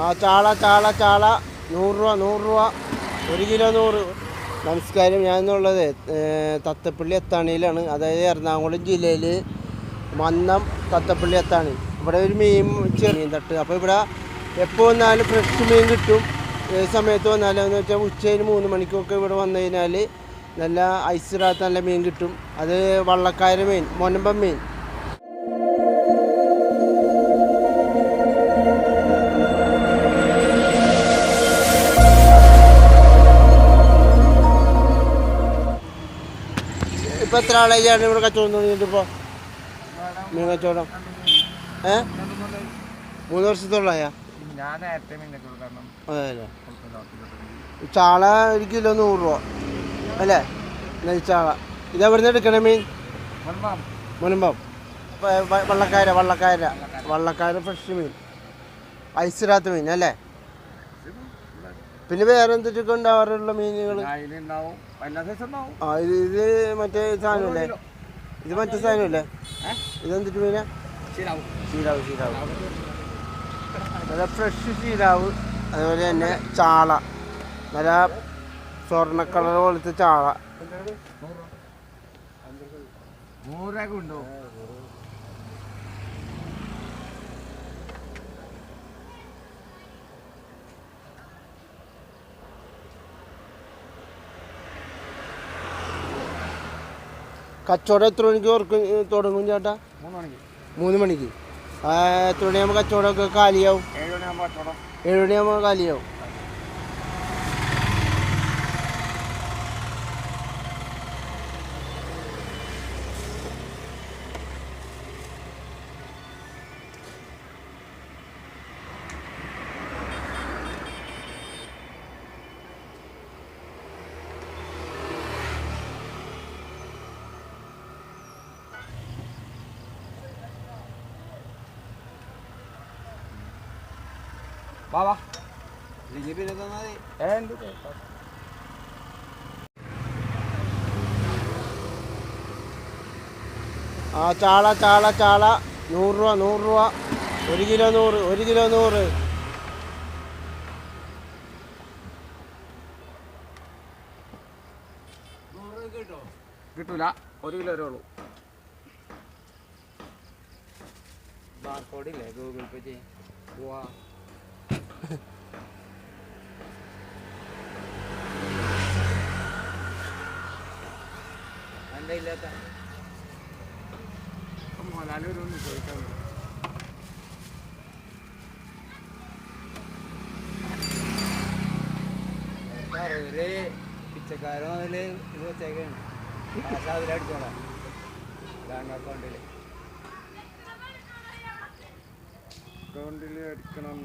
ആ ചാള ചാള ചാള. നൂറ് രൂപ നൂറ് രൂപ. ഒരു കിലോ നൂറ്. നമസ്കാരം. ഞാൻ എന്നുള്ളത് തത്തപ്പള്ളി എത്താണിയിലാണ്. അതായത് എറണാകുളം ജില്ലയിൽ മന്നം തത്തപ്പള്ളി എത്താണി. ഇവിടെ ഒരു മീൻ ചെറിയ തട്ട്. അപ്പോൾ ഇവിടെ എപ്പോൾ വന്നാലും ഫ്രഷ് മീൻ കിട്ടും. ഏത് സമയത്ത് വന്നാലും എന്ന് വെച്ചാൽ ഉച്ചയിൽ മൂന്ന് മണിക്കൊക്കെ ഇവിടെ വന്നു കഴിഞ്ഞാൽ നല്ല ഐസിടാത്ത നല്ല മീൻ കിട്ടും. അത് വള്ളക്കാര മീൻ മൊനമ്പം മീൻ. ഇപ്പൊ എത്ര ആളാണ് ഇവിടെ കച്ചവടം തുടങ്ങിയിട്ടിപ്പോ മീൻ കച്ചവടം. ഏ? മൂന്ന് വർഷത്തോളായ? അതെയല്ലേ? ചാള ഒരു കിലോ നൂറ് രൂപ. അല്ലേ? നെയ്ച്ചാള ഇത് എവിടെ നിന്ന് എടുക്കണേ മീൻ? മുനമ്പം. വള്ളക്കാര വള്ളക്കാര. വള്ളക്കാര ഫ്രഷ് മീൻ. ഐസിടാത്ത മീൻ അല്ലേ? പിന്നെ വേറെ എന്തൊക്കെ ഉണ്ടാവാറുള്ള മീനുകൾ ആ ഇത് ഇത് മറ്റേ സാധനമല്ലേ? ഇത് മറ്റേ സാധനമല്ലേ? ഇതെന്തിട്ട് മീനാ? ചീരാവ്. ചീരാവ് നല്ല ഫ്രഷ് ചീരാവ് അതുപോലെ തന്നെ ചാള. നല്ല സ്വർണ കളർ പോലത്തെ ചാള. ഉണ്ടോ? കച്ചവടം എത്ര മണിക്ക് ഓർക്കും തുടങ്ങും ചേട്ടാ? മൂന്ന് മണിക്ക്. എത്ര മണിയാകുമ്പോൾ കച്ചവടമൊക്കെ കാലിയാവും? ഏഴ് മണിയാകുമ്പോൾ കാലിയാവും. വാ വാ പിന്നെ തന്നാൽ മതി ഏ ആ ചാള ചാള ചാള. നൂറ് രൂപ നൂറ് രൂപ. ഒരു കിലോ നൂറ് ഒരു കിലോ നൂറ്. കിട്ടൂല. ഒരു കിലോ വരെ ഉള്ളൂ. ബാർകോഡില്ലേ ഗൂഗിൾ പേ ചെയ്യും. ഇല്ലാത്ത ഒരു ചോദിക്കാൻ ഒരു പിച്ചക്കാരോ അതിൽ ഇത് വെച്ചേക്കാണ്. കാശ് അതിലടിച്ചോളാം ബാങ്ക് അക്കൗണ്ടിൽ അക്കൗണ്ടിൽ അടിക്കണം.